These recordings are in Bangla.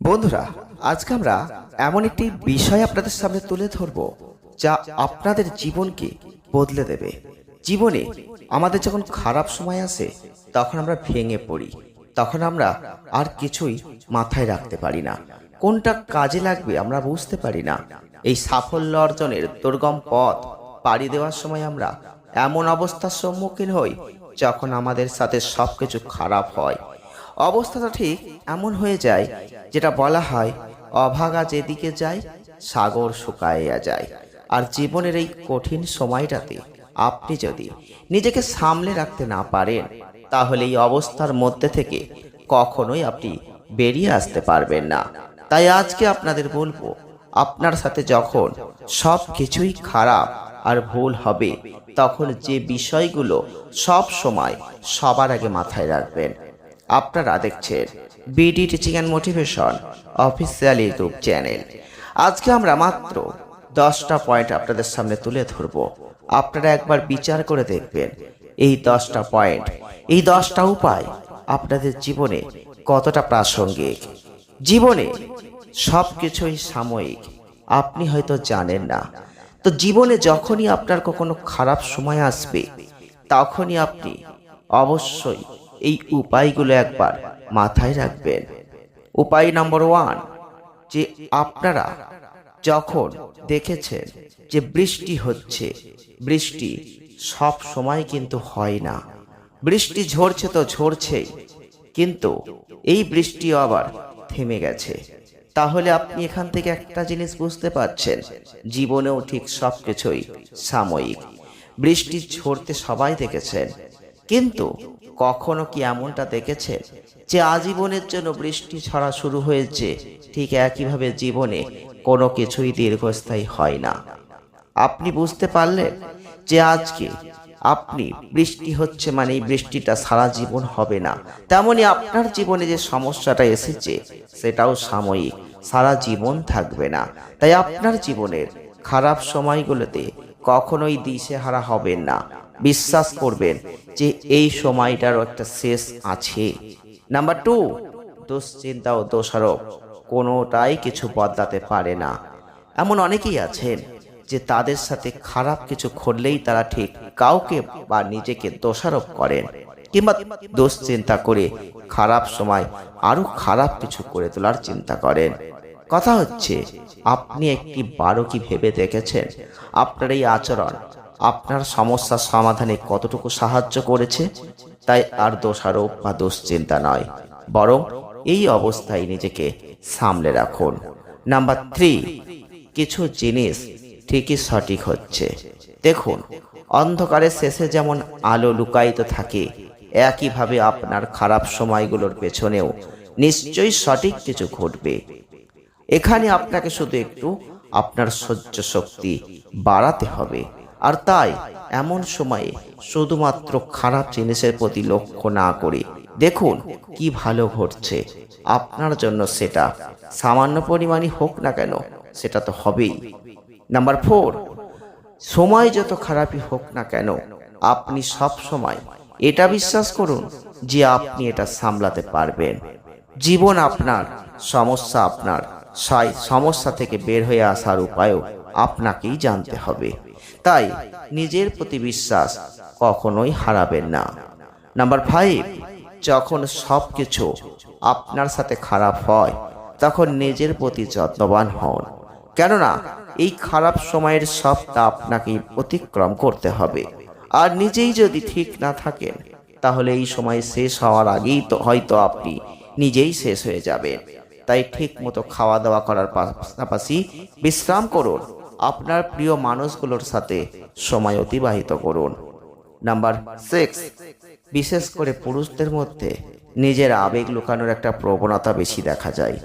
বন্ধুরা, আজকে আমরা এমন একটি বিষয় আপনাদের সামনে তুলে ধরব, যা আপনাদের জীবনকে বদলে দেবে। জীবনে আমাদের যখন খারাপ সময় আসে, তখন আমরা ভেঙে পড়ি, তখন আমরা আর কিছুই মাথায় রাখতে পারি না। কোনটা কাজে লাগবে আমরা বুঝতে পারি না। এই সাফল্য অর্জনের দুর্গম পথ পাড়ি দেওয়ার সময় আমরা এমন অবস্থার সম্মুখীন হই, যখন আমাদের সাথে সবকিছু খারাপ হয়। অবস্থাটা ঠিক এমন হয়ে যায় যেটা বলা হয়, অভাগা যেদিকে যায়, সাগর শুকাইয়া যায়। আর জীবনের এই কঠিন সময়টাতে আপনি যদি নিজেকে সামলে রাখতে না পারেন, তাহলে এই অবস্থার মধ্যে থেকে কখনোই আপনি বেরিয়ে আসতে পারবেন না। তাই আজকে আপনাদের বলব, আপনার সাথে যখন সব কিছুই খারাপ আর ভুল হবে, তখন যে বিষয়গুলো সব সময় সবার আগে মাথায় রাখবেন। আপনারা দেখছেন BD teaching and motivation official YouTube channel আজকে আমরা মাত্র দশটা পয়েন্ট আপনাদের সামনে তুলে ধরব। আপনারা একবার বিচার করে দেখবেন এই দশটা পয়েন্ট এই দশটা উপায় আপনাদের জীবনে কতটা প্রাসঙ্গিক। জীবনে সব কিছুই সাময়িক, আপনি হয়তো জানেন না। তো জীবনে যখনই আপনার কখনো খারাপ সময় আসবে, তখনই আপনি অবশ্যই এই উপায়গুলো একবার মাথায় রাখবেন। উপায় নম্বর ওয়ান যে আপনারা যখন দেখেছেন যে বৃষ্টি হচ্ছে, বৃষ্টি সব সময় কিন্তু হয় না। বৃষ্টি ঝরছে তো ঝরছেই, কিন্তু এই বৃষ্টি আবার থেমে গেছে। তাহলে আপনি এখান থেকে একটা জিনিস বুঝতে পারছেন, জীবনেও ঠিক সব কিছুই সাময়িক। বৃষ্টি ঝরতে সবাই দেখেছেন, কিন্তু কখনো কি এমনটা দেখেছে যে আজীবনের জন্য বৃষ্টি ছড়া শুরু হয়েছে? ঠিক একইভাবে জীবনে কোনো কিছুই দীর্ঘস্থায়ী হয় না। আপনি বুঝতে পারলেন যে আজকে আপনি বৃষ্টি হচ্ছে মানে এই বৃষ্টিটা সারা জীবন হবে না। তেমনি আপনার জীবনে যে সমস্যাটা এসেছে সেটাও সাময়িক, সারা জীবন থাকবে না। তাই আপনার জীবনের খারাপ সময়গুলোতে কখনোই দিশেহারা হবেন না। বিশ্বাস করবেন যে এই সময়টারও একটা শেষ আছে। নাম্বার টু, দুশ্চিন্তা ও দোষারোপ কোনোটাই কিছু বদলাতে পারে না। এমন অনেকেই আছেন যে তাদের সাথে খারাপ কিছু ঘটলেই তারা ঠিক কাউকে বা নিজেকে দোষারোপ করেন কিংবা দুশ্চিন্তা করে খারাপ সময় আরও খারাপ কিছু করে তোলার চিন্তা করেন। কথা হচ্ছে, আপনি একটি বারো কি ভেবে দেখেছেন? আপনার এই আচরণ, আপনার সমস্যার সমাধানে কতটুকু সাহায্য করেছে? তাই আর দোষারোপ বা দুশ্চিন্তা নয়। বরং এই অবস্থায় নিজেকে সামলে রাখুন। নাম্বার থ্রি, কিছু জিনিস ঠিকই সঠিক হচ্ছে। দেখুন, অন্ধকারের শেষে যেমন আলো লুকায়িত থাকে, একইভাবে আপনার খারাপ সময়গুলোর পেছনেও নিশ্চয়ই সঠিক কিছু ঘটবে। এখানে আপনাকে শুধু একটু আপনার সহ্য শক্তি বাড়াতে হবে। আর তাই এমন সময়ে শুধুমাত্র খারাপ জিনিসের প্রতি লক্ষ্য না করে দেখুন কি ভালো ঘটছে। আপনার জন্য সেটা সামান্য পরিমাণই হোক না কেন, সেটা তো হবেই। নাম্বার ফোর, সময় যত খারাপই হোক না কেন, আপনি সব সময় এটা বিশ্বাস করুন যে আপনি এটা সামলাতে পারবেন। জীবন আপনার, সমস্যা আপনার সাই সমস্যা থেকে বের হয়ে আসার উপায়ও আপনাকেই জানতে হবে। তাই নিজের প্রতি বিশ্বাস কখনোই হারাবেন না। নাম্বার ফাইভ যখন সব কিছু আপনার সাথে খারাপ হয়, তখন নিজের প্রতি যত্নবান হন। কেননা, এই খারাপ সময়ের সবটা আপনাকে অতিক্রম করতে হবে। আর নিজেই যদি ঠিক না থাকেন, তাহলে এই সময় শেষ হওয়ার আগেই তো হয়তো আপনি নিজেই শেষ হয়ে যাবেন। তাই ঠিক মতো খাওয়া দাওয়া করার পাশাপাশি বিশ্রাম করুন। আপনার প্রিয় মানুষগুলোর সাথে সময় অতিবাহিত করুন। নাম্বার সিক্স বিশেষ করে পুরুষদের মধ্যে নিজের আবেগ লুকানোর একটা প্রবণতা বেশি দেখা যায়।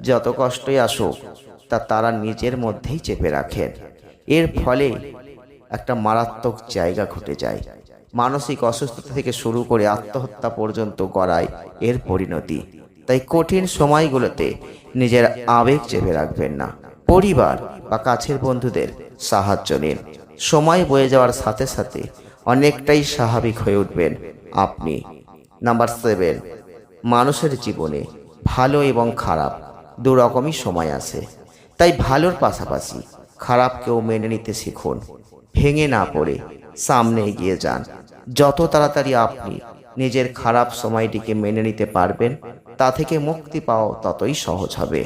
যত কষ্টই আসুক, তা তারা নিজের মধ্যেই চেপে রাখেন। এর ফলে একটা মারাত্মক জায়গা ঘটে যায়। মানসিক অসুস্থতা থেকে শুরু করে আত্মহত্যা পর্যন্ত গড়ায় এর পরিণতি। তাই কঠিন সময়গুলোতে নিজের আবেগ চেপে রাখবেন না। পরিবার বা কাছের বন্ধুদের সাহায্য নিন। সময় বয়ে যাওয়ার সাথে সাথে অনেকটাই স্বাভাবিক হয়ে উঠবেন আপনি। নাম্বার সেভেন মানুষের জীবনে ভালো এবং খারাপ দু রকমই সময় আসে তাই ভালোর পাশাপাশি খারাপকেও মেনে নিতে শিখুন। ভেঙে না পড়ে সামনে এগিয়ে যান। যত তাড়াতাড়ি আপনি নিজের খারাপ সময়টিকে মেনে নিতে পারবেন তা থেকে মুক্তি পাওয়া ততই সহজ হবে।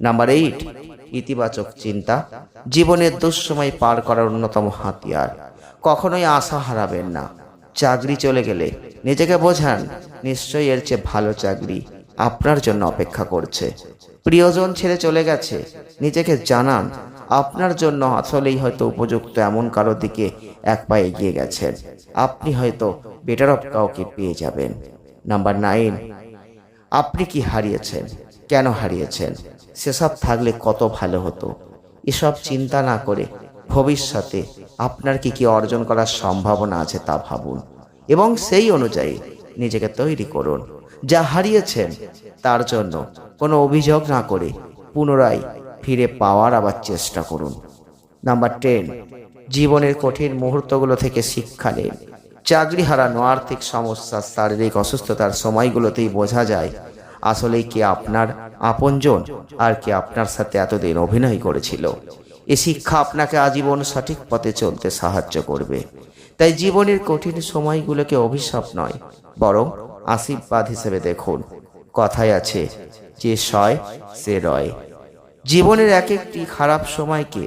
নাম্বার এইট ইতিবাচক চিন্তা। জীবনের দুঃসময় পার করার অন্যতম হাতিয়ার। কখনোই আশা হারাবেন না। চাকরি চলে গেলে নিজেকে বোঝান, নিশ্চয়ই এর চেয়ে ভালো চাকরি আপনার জন্য অপেক্ষা করছে। প্রিয়জন ছেড়ে চলে গেছে, নিজেকে জানান, আপনার জন্য আসলেই হয়তো উপযুক্ত এমন কারও দিকে এক পা এগিয়ে গেছেন। আপনি হয়তো বেটার অফ কাউকে পেয়ে যাবেন। নাম্বার নাইন আপনি কি হারিয়েছেন? কেন হারিয়েছেন? সেসব থাকলে কত ভালো হতো। এসব চিন্তা না করে ভবিষ্যতে আপনার কি কি অর্জন করার সম্ভাবনা আছে তা ভাবুন এবং সেই অনুযায়ী নিজেকে তৈরি করুন। যা হারিয়েছেন, তার জন্য কোনো অভিযোগ না করে পুনরায় ফিরে পাওয়ার আবার চেষ্টা করুন। নাম্বার টেন, জীবনের কঠিন মুহূর্তগুলো থেকে শিক্ষা নিন। চাকরি হারানো আর্থিক সমস্যা, শারীরিক অসুস্থতার সময়গুলোতেই বোঝা যায় আসলে কে আপনার আপনজন আর কে আপনার সাথে এতদিন অভিনয় করেছিল। এ শিক্ষা আপনাকে আজীবন সঠিক পথে চলতে সাহায্য করবে। তাই জীবনের কঠিন সময়গুলোকে অভিশাপ নয়, বরং আশীর্বাদ হিসেবে দেখুন। কথায় আছে, যে সয়, সে রয়। জীবনের এক একটি খারাপ সময়কে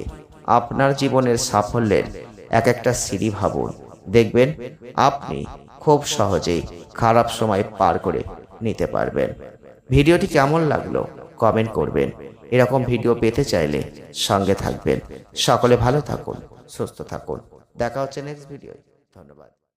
আপনার জীবনের সাফল্যের এক একটা সিঁড়ি ভাবুন। দেখবেন আপনি খুব সহজেই খারাপ সময় পার করে নিতে পারবেন। ভিডিওটি কেমন লাগল কমেন্ট করবেন। এরকম ভিডিও পেতে চাইলে সঙ্গে থাকবেন। সকলে ভালো থাকুন, সুস্থ থাকুন। দেখা হচ্ছে নেক্সট ভিডিও ধন্যবাদ।